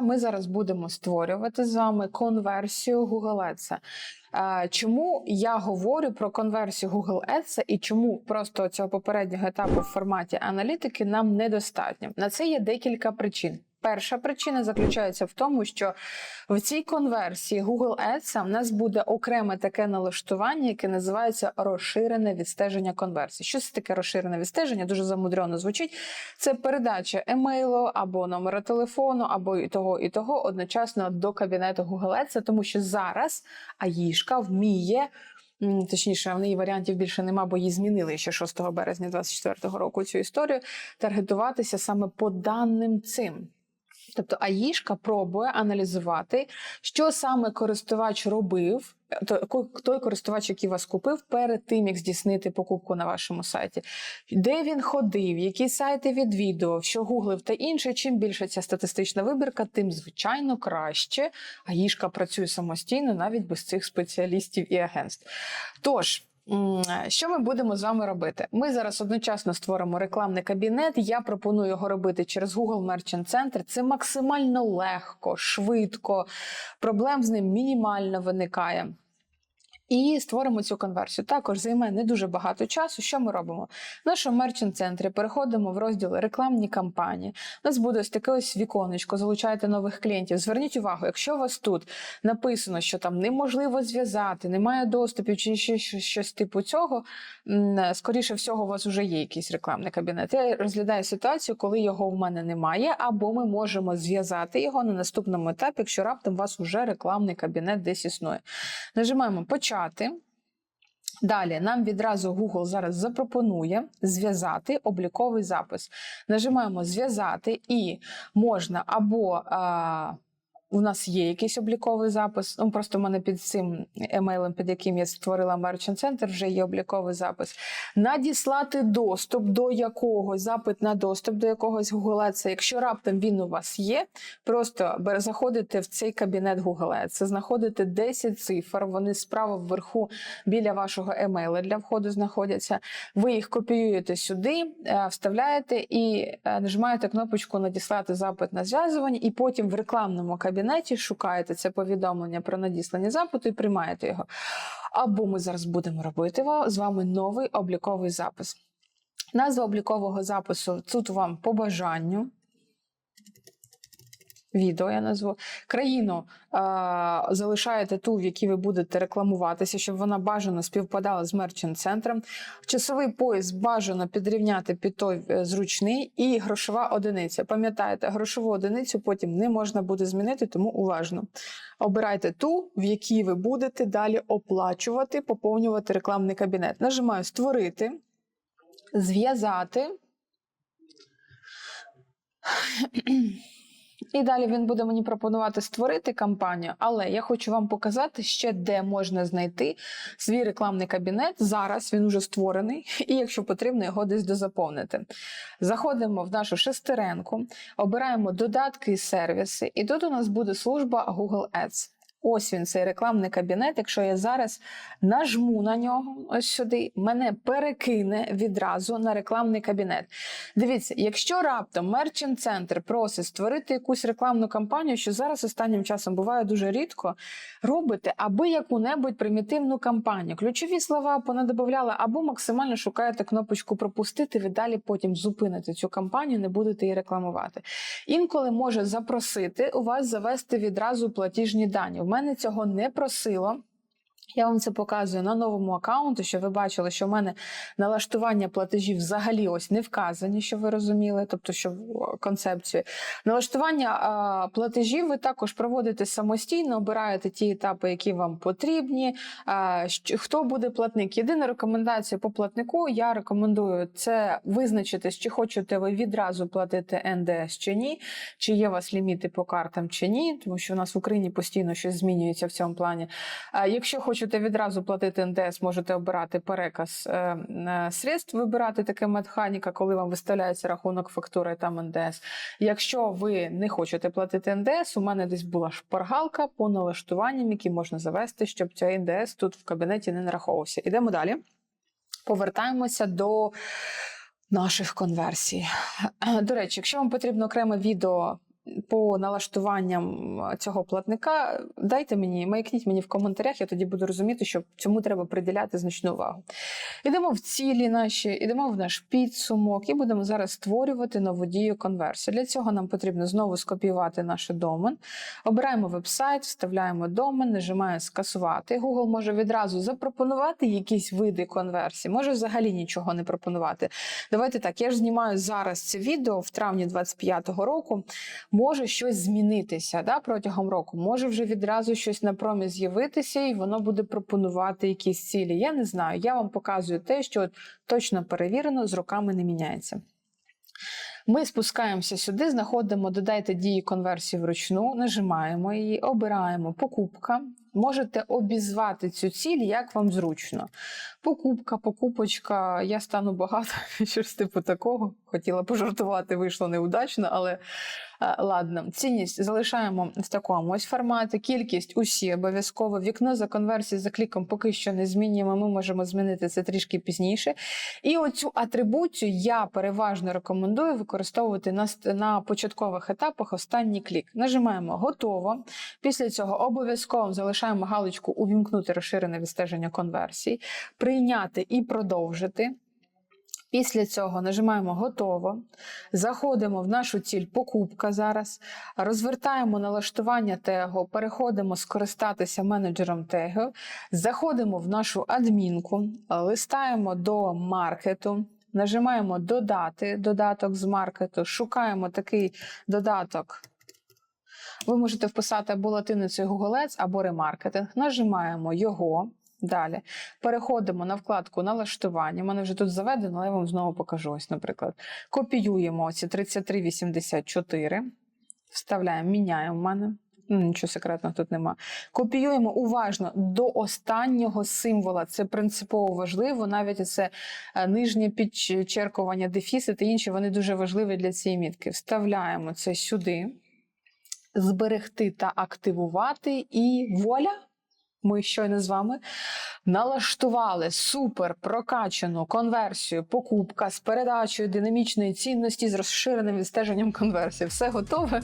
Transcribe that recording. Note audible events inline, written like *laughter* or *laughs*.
Ми зараз будемо створювати з вами конверсію Google Ads. Чому я говорю про конверсію Google Ads і чому просто цього попереднього етапу в форматі аналітики нам недостатньо? На це є декілька причин. Перша причина заключається в тому, що в цій конверсії Google Ads в нас буде окреме таке налаштування, яке називається розширене відстеження конверсії. Що це таке розширене відстеження? Дуже замудрено звучить. Це передача емейлу або номера телефону, або і того, і того одночасно до кабінету Google Ads, тому що зараз АїШка вміє. Точніше, в неї варіантів більше нема, бо її змінили ще 6 березня 2024 року цю історію. Таргетуватися саме по даним цим. Тобто АїШка пробує аналізувати, що саме користувач робив, той користувач, який вас купив, перед тим, як здійснити покупку на вашому сайті, де він ходив, які сайти відвідував, що гуглив та інше. Чим більше ця статистична вибірка, тим звичайно краще. АїШка працює самостійно навіть без цих спеціалістів і агентств. Тож. М, Що ми будемо з вами робити? Ми зараз одночасно створимо рекламний кабінет. Я пропоную його робити через Google Merchant Center. Це максимально легко, швидко, проблем з ним мінімально виникає. І створимо цю конверсію. Також займе не дуже багато часу. Що ми робимо? В нашому мерчант центрі переходимо в розділ рекламні кампанії. У нас буде ось таке ось віконечко, залучайте нових клієнтів. Зверніть увагу, якщо у вас тут написано, що там неможливо зв'язати, немає доступів чи ще щось типу цього, скоріше всього, у вас вже є якийсь рекламний кабінет. Я розглядаю ситуацію, коли його в мене немає, або ми можемо зв'язати його на наступному етапі, якщо раптом у вас вже рекламний кабінет десь існує. Нажимаємо почати. Далі нам відразу Google зараз запропонує зв'язати обліковий запис. Нажимаємо зв'язати, і можна або а, у нас є якийсь обліковий запис. Ну просто в мене під цим емейлем, під яким я створила Merchant Center, вже є обліковий запис. Надіслати доступ до якогось, запит на доступ до якогось Google Ads. Якщо раптом він у вас є, просто заходите в цей кабінет Google Ads, знаходите 10 цифр, вони справа вверху біля вашого емейла для входу знаходяться. Ви їх копіюєте сюди, е, вставляєте і е, нажимаєте кнопочку Надіслати запит на зв'язування, і потім в рекламному кабінеті шукаєте це повідомлення про надіслання запиту і приймаєте його. Або ми зараз будемо робити з вами новий обліковий запис. Назва облікового запису тут вам по бажанню. Відео я назву. Країну е, залишаєте ту, в якій ви будете рекламуватися, щоб вона бажано співпадала з мерчант центром. Часовий пояс бажано підрівняти під той е, зручний і грошова одиниця. Пам'ятаєте, грошову одиницю потім не можна буде змінити, тому уважно. Обирайте ту, в якій ви будете далі оплачувати, поповнювати рекламний кабінет. Нажимаю Створити, зв'язати. І далі він буде мені пропонувати створити кампанію, але я хочу вам показати ще, де можна знайти свій рекламний кабінет. Зараз він уже створений, і якщо потрібно, його десь дозаповнити. Заходимо в нашу шестеренку, обираємо додатки і сервіси, і тут у нас буде служба Google Ads. Ось він, цей рекламний кабінет. Якщо я зараз нажму на нього, ось сюди, мене перекине відразу на рекламний кабінет. Дивіться, якщо раптом Merchant Center просить створити якусь рекламну кампанію, що зараз останнім часом буває дуже рідко, робите аби яку-небудь примітивну кампанію. Ключові слова понадобавляли, або максимально шукаєте кнопочку пропустити, ви далі потім зупините цю кампанію, не будете її рекламувати. Інколи може запросити у вас завести відразу платіжні дані. Мене цього не просило. Я вам це показую на новому аккаунту, щоб ви бачили, що в мене налаштування платежів взагалі ось не вказані, що ви розуміли, тобто що в концепцію. Налаштування а, платежів ви також проводите самостійно, обираєте ті етапи, які вам потрібні. А, хто буде платник? Єдина рекомендація по платнику. Я рекомендую це визначитись, чи хочете ви відразу платити НДС чи ні, чи є у вас ліміти по картам чи ні, тому що у нас в Україні постійно щось змінюється в цьому плані. А Якщо хочете відразу платити НДС, можете обирати переказ е, е, средств, вибирати таке механіка, коли вам виставляється рахунок фактури, там НДС. Якщо ви не хочете платити НДС, у мене десь була шпаргалка по налаштуванням, які можна завести, щоб цей НДС тут в кабінеті не нараховувався. Ідемо далі. Повертаємося до наших конверсій. До речі, якщо вам потрібно окреме відео по налаштуванням цього платника, дайте мені, маякніть мені в коментарях, я тоді буду розуміти, що цьому треба приділяти значну увагу. Ідемо в цілі наші, ідемо в наш підсумок і будемо зараз створювати нову дію конверсію. Для цього нам потрібно знову скопіювати наш домен. Обираємо веб-сайт, вставляємо домен, нажимаємо скасувати. Google може відразу запропонувати якісь види конверсії, може взагалі нічого не пропонувати. Давайте так, я ж знімаю зараз це відео в травні 25-го року. Може щось змінитися да, протягом року, може вже відразу щось на промі з'явитися, і воно буде пропонувати якісь цілі. Я не знаю. Я вам показую те, що от точно перевірено, з роками не міняється. Ми спускаємося сюди, знаходимо додайте дії конверсії вручну, нажимаємо її, обираємо покупка. Можете обізвати цю ціль, як вам зручно. Покупка, покупочка, я стану багато, *laughs* щось типу такого. Хотіла пожартувати, вийшло неудачно, але а, ладно. Цінність залишаємо в такому ось форматі. Кількість усі обов'язково. Вікно за конверсії за кліком поки що не змінюємо. Ми можемо змінити це трішки пізніше. І оцю атрибуцію я переважно рекомендую використовувати на, на початкових етапах останній клік. Нажимаємо готово. Після цього обов'язково залишаємо галочку Увімкнути розширене відстеження конверсій, прийняти і продовжити. Після цього нажимаємо готово, заходимо в нашу ціль покупка зараз, розвертаємо налаштування тегу, переходимо скористатися менеджером тегу, заходимо в нашу адмінку, листаємо до маркету, нажимаємо додати додаток з маркету, шукаємо такий додаток. Ви можете вписати або латиницею Google або ремаркетинг. Нажимаємо його. Далі переходимо на вкладку налаштування. У мене вже тут заведено, але я вам знову покажу. Ось, наприклад, копіюємо ці 3384, вставляємо, міняємо в мене. Ну, Нічого секретного тут нема. Копіюємо уважно до останнього символа. Це принципово важливо. Навіть це е, нижнє підчеркування, дефіси та інші вони дуже важливі для цієї мітки. Вставляємо це сюди, зберегти та активувати, і воля, Ми щойно з вами налаштували супер прокачану конверсію, покупка з передачею динамічної цінності з розширеним відстеженням конверсії. Все готове.